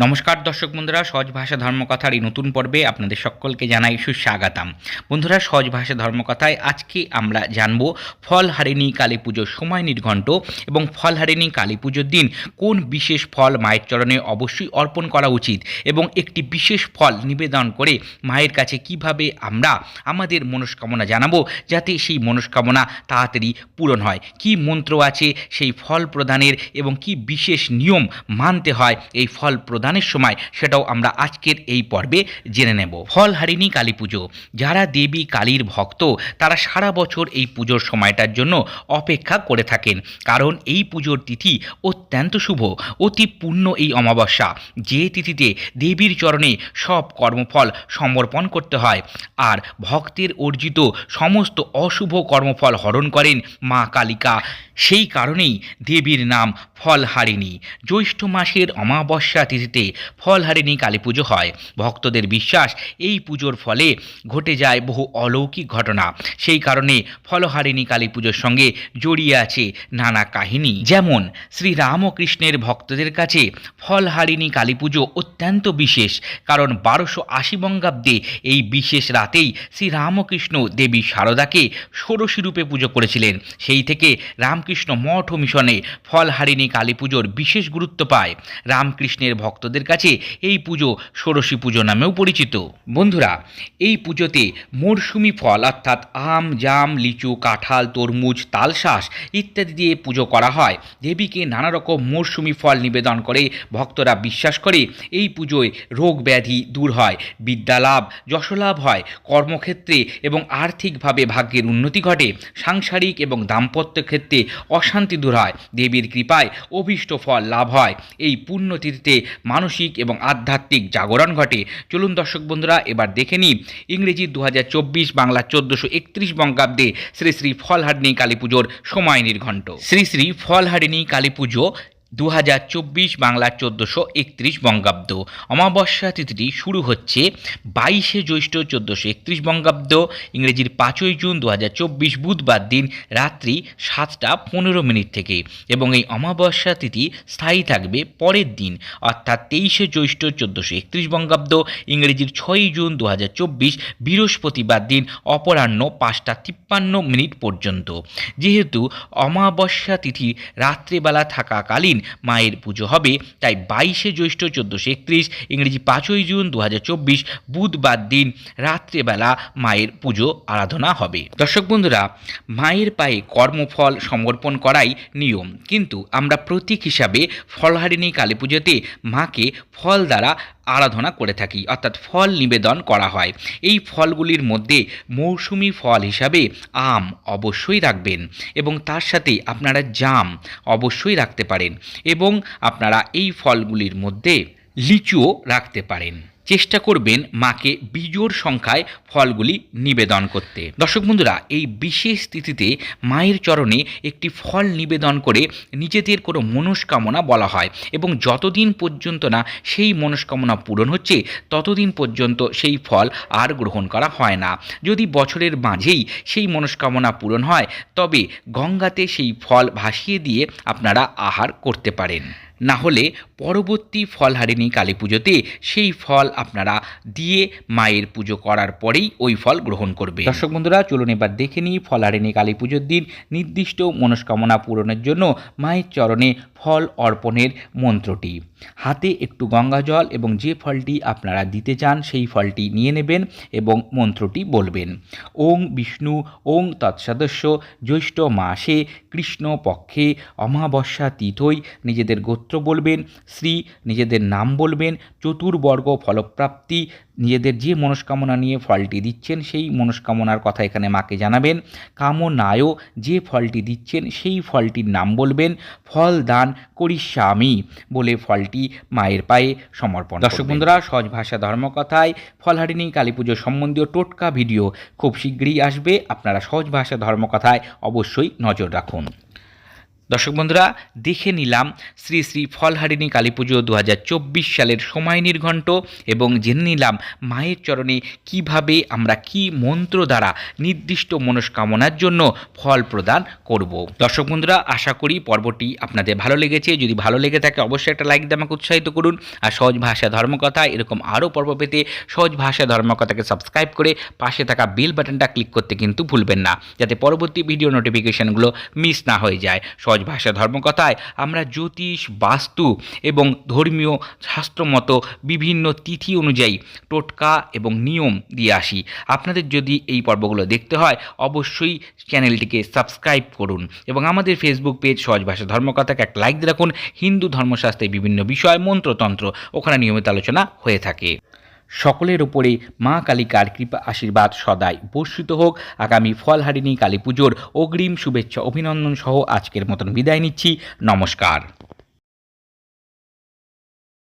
নমস্কার দর্শক বন্ধুরা, সহজ ভাষা ধর্মকথার এই নতুন পর্বে আপনাদের সকলকে জানাই সুস্বাগতম। বন্ধুরা, সহজ ভাষা ধর্মকথায় আজকে আমরা জানব ফলহারিণী কালী পুজোর সময় নির্ঘণ্ট এবং ফলহারিণী কালী পুজোর দিন কোন বিশেষ ফল মায়ের চরণে অবশ্যই অর্পণ করা উচিত এবং একটি বিশেষ ফল নিবেদন করে মায়ের কাছে কীভাবে আমরা আমাদের মনস্কামনা জানাব যাতে সেই মনস্কামনা তাড়াতাড়ি পূরণ হয়? কি মন্ত্র আছে সেই ফল প্রদানের এবং কি বিশেষ নিয়ম মানতে হয় এই ফল প্রদানের সময় সেটাও আমরা আজকের এই পর্বে জেনে নেব। ফলহারিণী কালী পুজো। যারা দেবী কালীর ভক্ত, তারা সারা বছর এই পুজোর সময়টার জন্য অপেক্ষা করে থাকেন। কারণ এই পুজোর তিথি অত্যন্ত শুভ, অতি পূর্ণ এই অমাবস্যা। যে তিথিতে দেবীর চরণে সব কর্মফল সমর্পণ করতে হয় আর ভক্তের অর্জিত সমস্ত অশুভ কর্মফল হরণ করেন মা কালিকা, সেই কারণেই দেবীর নাম ফলহারিণী জ্যৈষ্ঠ মাসের অমাবস্যা তিথিতে ফলহারিণী কালী পুজো হয়। ভক্তদের বিশ্বাস, এই পুজোর ফলে ঘটে যায় বহু অলৌকিক ঘটনা। সেই কারণে ফলহারিণী কালী পুজোর সঙ্গে জড়িয়ে আছে নানা কাহিনী। যেমন শ্রী রামকৃষ্ণের ভক্তদের কাছে ফলহারিণী কালী পুজো অত্যন্ত বিশেষ। কারণ বারোশো আশি বঙ্গাব্দে এই বিশেষ রাতেই শ্রী রামকৃষ্ণ দেবী শারদাকে ষোড়শী রূপে পুজো করেছিলেন। সেই থেকে রামকৃষ্ণ মঠ ও মিশনে ফলহারিণী কালী পুজোর বিশেষ গুরুত্ব পায়। রামকৃষ্ণের ভক্তদের কাছে এই পুজো ষোড়শী পুজো নামেও পরিচিত। বন্ধুরা, এই পুজোতে মরশুমি ফল অর্থাৎ আম, জাম, লিচু, কাঁঠাল, তরমুজ, তালশাঁস ইত্যাদি দিয়ে পুজো করা হয়। দেবীকে নানা রকম মরশুমি ফল নিবেদন করে ভক্তরা বিশ্বাস করে এই পুজোয় রোগ ব্যাধি দূর হয় বিদ্যালাভ যশলাভ হয়, কর্মক্ষেত্রে এবং আর্থিকভাবে ভাগ্যের উন্নতি ঘটে, সাংসারিক এবং দাম্পত্য ক্ষেত্রে অশান্তি দূর হয়। দেবীর কৃপায় অভীষ্ট ফল লাভ হয়। এই পুণ্যতিথিতে মানসিক এবং আধ্যাত্মিক জাগরণ ঘটে। চলুন দর্শক বন্ধুরা, এবার দেখে নিই। ইংরেজি দু হাজার চব্বিশ বাংলা চোদ্দোশো একত্রিশ বঙ্গাব্দে শ্রী শ্রী ফলহারিণী কালী পুজোর সময় নির্ঘণ্ট। শ্রী শ্রী ফলহারিণী কালী পুজো দু হাজার চব্বিশ বাংলার চোদ্দোশো একত্রিশ বঙ্গাব্দ। অমাবস্যা তিথিটি শুরু হচ্ছে বাইশে জ্যৈষ্ঠ চোদ্দোশো একত্রিশ বঙ্গাব্দ। ইংরেজির পাঁচই জুন দু হাজার চব্বিশ বুধবার দিন রাত্রি সাতটা পনেরো মিনিট থেকে এবং এই অমাবস্যা তিথি স্থায়ী থাকবে পরের দিন, অর্থাৎ তেইশে জ্যৈষ্ঠ চোদ্দোশো একত্রিশ বঙ্গাব্দ। ইংরেজির ছয়ই জুন দু হাজার চব্বিশ বৃহস্পতিবার দিন অপরাহ্ন পাঁচটা তিপ্পান্ন মিনিট পর্যন্ত। যেহেতু অমাবস্যা তিথি রাত্রেবেলা থাকাকালীন মায়ের পুজো হবে। তাই বাইশে জ্যৈষ্ঠ চোদ্দোশো একত্রিশ, ইংরেজি পাঁচই জুন দু হাজার চব্বিশ, বুধবার দিন রাত্রেবেলা মায়ের পুজো আরাধনা হবে। দর্শক বন্ধুরা, মায়ের পায়ে কর্মফল সমর্পণ করাই নিয়ম। কিন্তু আমরা প্রতীক হিসাবে ফলহারিণী কালী পুজোতে মাকে ফল দ্বারা আরাধনা করে থাকি, অর্থাৎ ফল নিবেদন করা হয়। এই ফলগুলির মধ্যে মৌসুমি ফল হিসাবে আম অবশ্যই রাখবেন এবং তার সাথে আপনারা জাম অবশ্যই রাখতে পারেন এবং আপনারা এই ফলগুলির মধ্যে লিচুও রাখতে পারেন। চেষ্টা করবেন মাকে বিজোড় সংখ্যায় ফলগুলি নিবেদন করতে। দর্শক বন্ধুরা, এই বিশেষ তিথিতে মায়ের চরণে একটি ফল নিবেদন করে নিজেদের কোনো মনস্কামনা বলা হয় এবং যতদিন পর্যন্ত না সেই মনস্কামনা পূরণ হচ্ছে, ততদিন পর্যন্ত সেই ফল আর গ্রহণ করা হয় না। যদি বছরের মাঝেই সেই মনস্কামনা পূরণ হয়, তবে গঙ্গাতে সেই ফল ভাসিয়ে দিয়ে আপনারা আহার করতে পারেন। না হলে পরবর্তী ফলহারিণী কালী পুজোতে সেই ফল আপনারা দিয়ে মায়ের পুজো করার পরেই ওই ফল গ্রহণ করবে দর্শক বন্ধুরা, চলুন এবার দেখে নিই ফলহারিণী কালী পুজোর দিন নির্দিষ্ট মনস্কামনা পূরণের জন্য মায়ের চরণে ফল অর্পণের মন্ত্রটি। হাতে একটু গঙ্গা জল এবং যে ফলটি আপনারা দিতে চান সেই ফলটি নিয়ে নেবেন এবং মন্ত্রটি বলবেন। ওং বিষ্ণু, ওং তৎসদস্য, জ্যৈষ্ঠ মাসে কৃষ্ণ পক্ষে অমাবস্যা তিথই, নিজেদের গোত্র বলবেন শ্রী নিজেদের নাম বলবেন চতুর্বর্গ ফলপ্রাপ্তি নিজেদের যে মনস্কামনা নিয়ে ফলটি দিচ্ছেন সেই মনস্কামনার কথা এখানে মাকে জানাবেন। কামনায়ও যে ফলটি দিচ্ছেন সেই ফলটির নাম বলবেন ফল দান করিস্বামী বলে ফলটি মায়ের পায়ে সমর্পণ দর্শক বন্ধুরা সহজ ভাষা ধর্মকথায় ফলহারিণী কালী পুজো সম্বন্ধীয় টোটকা ভিডিও খুব শীঘ্রই আসবে। আপনারা সহজ ভাষা ধর্মকথায় অবশ্যই নজর রাখুন। দর্শক বন্ধুরা, দেখে নিলাম শ্রী শ্রী ফলহারিণী কালী পুজো দু হাজার চব্বিশ সালের সময় নির্ঘণ্ট এবং জেনে নিলাম মায়ের চরণে কীভাবে আমরা কি মন্ত্র দ্বারা নির্দিষ্ট মনস্কামনার জন্য ফল প্রদান করব। দর্শক বন্ধুরা, আশা করি পর্বটি আপনাদের ভালো লেগেছে। যদি ভালো লেগে থাকে, অবশ্যই একটা লাইক দিয়ে আমাকে উৎসাহিত করুন। আর সহজ ভাষা ধর্মকথা, এরকম আরও পর্ব পেতে সহজ ভাষা ধর্মকথাকে সাবস্ক্রাইব করে পাশে থাকা বেল বাটনটা ক্লিক করতে কিন্তু ভুলবেন না, যাতে পরবর্তী ভিডিও নোটিফিকেশনগুলো মিস না হয়ে যায়। সহজ ভাষা ধর্মকথায় আমরা জ্যোতিষ, বাস্তু এবং ধর্মীয় শাস্ত্রমতো বিভিন্ন তিথি অনুযায়ী টোটকা এবং নিয়ম দিয়ে আসি। আপনাদের যদি এই পর্বগুলো দেখতে হয়, অবশ্যই চ্যানেলটিকে সাবস্ক্রাইব করুন এবং আমাদের ফেসবুক পেজ সহজ ভাষা ধর্মকথাকে একটা লাইক রাখুন। হিন্দু ধর্মশাস্ত্রের বিভিন্ন বিষয়, মন্ত্রতন্ত্র ওখানে নিয়মিত আলোচনা হয়ে থাকে। সকলের ওপরে মা কালিকার কৃপা আশীর্বাদ সদাই বর্ষিত হোক। আগামী ফলহারিণী কালী পুজোর অগ্রিম শুভেচ্ছা, অভিনন্দন সহ আজকের মতন বিদায় নিচ্ছি। নমস্কার।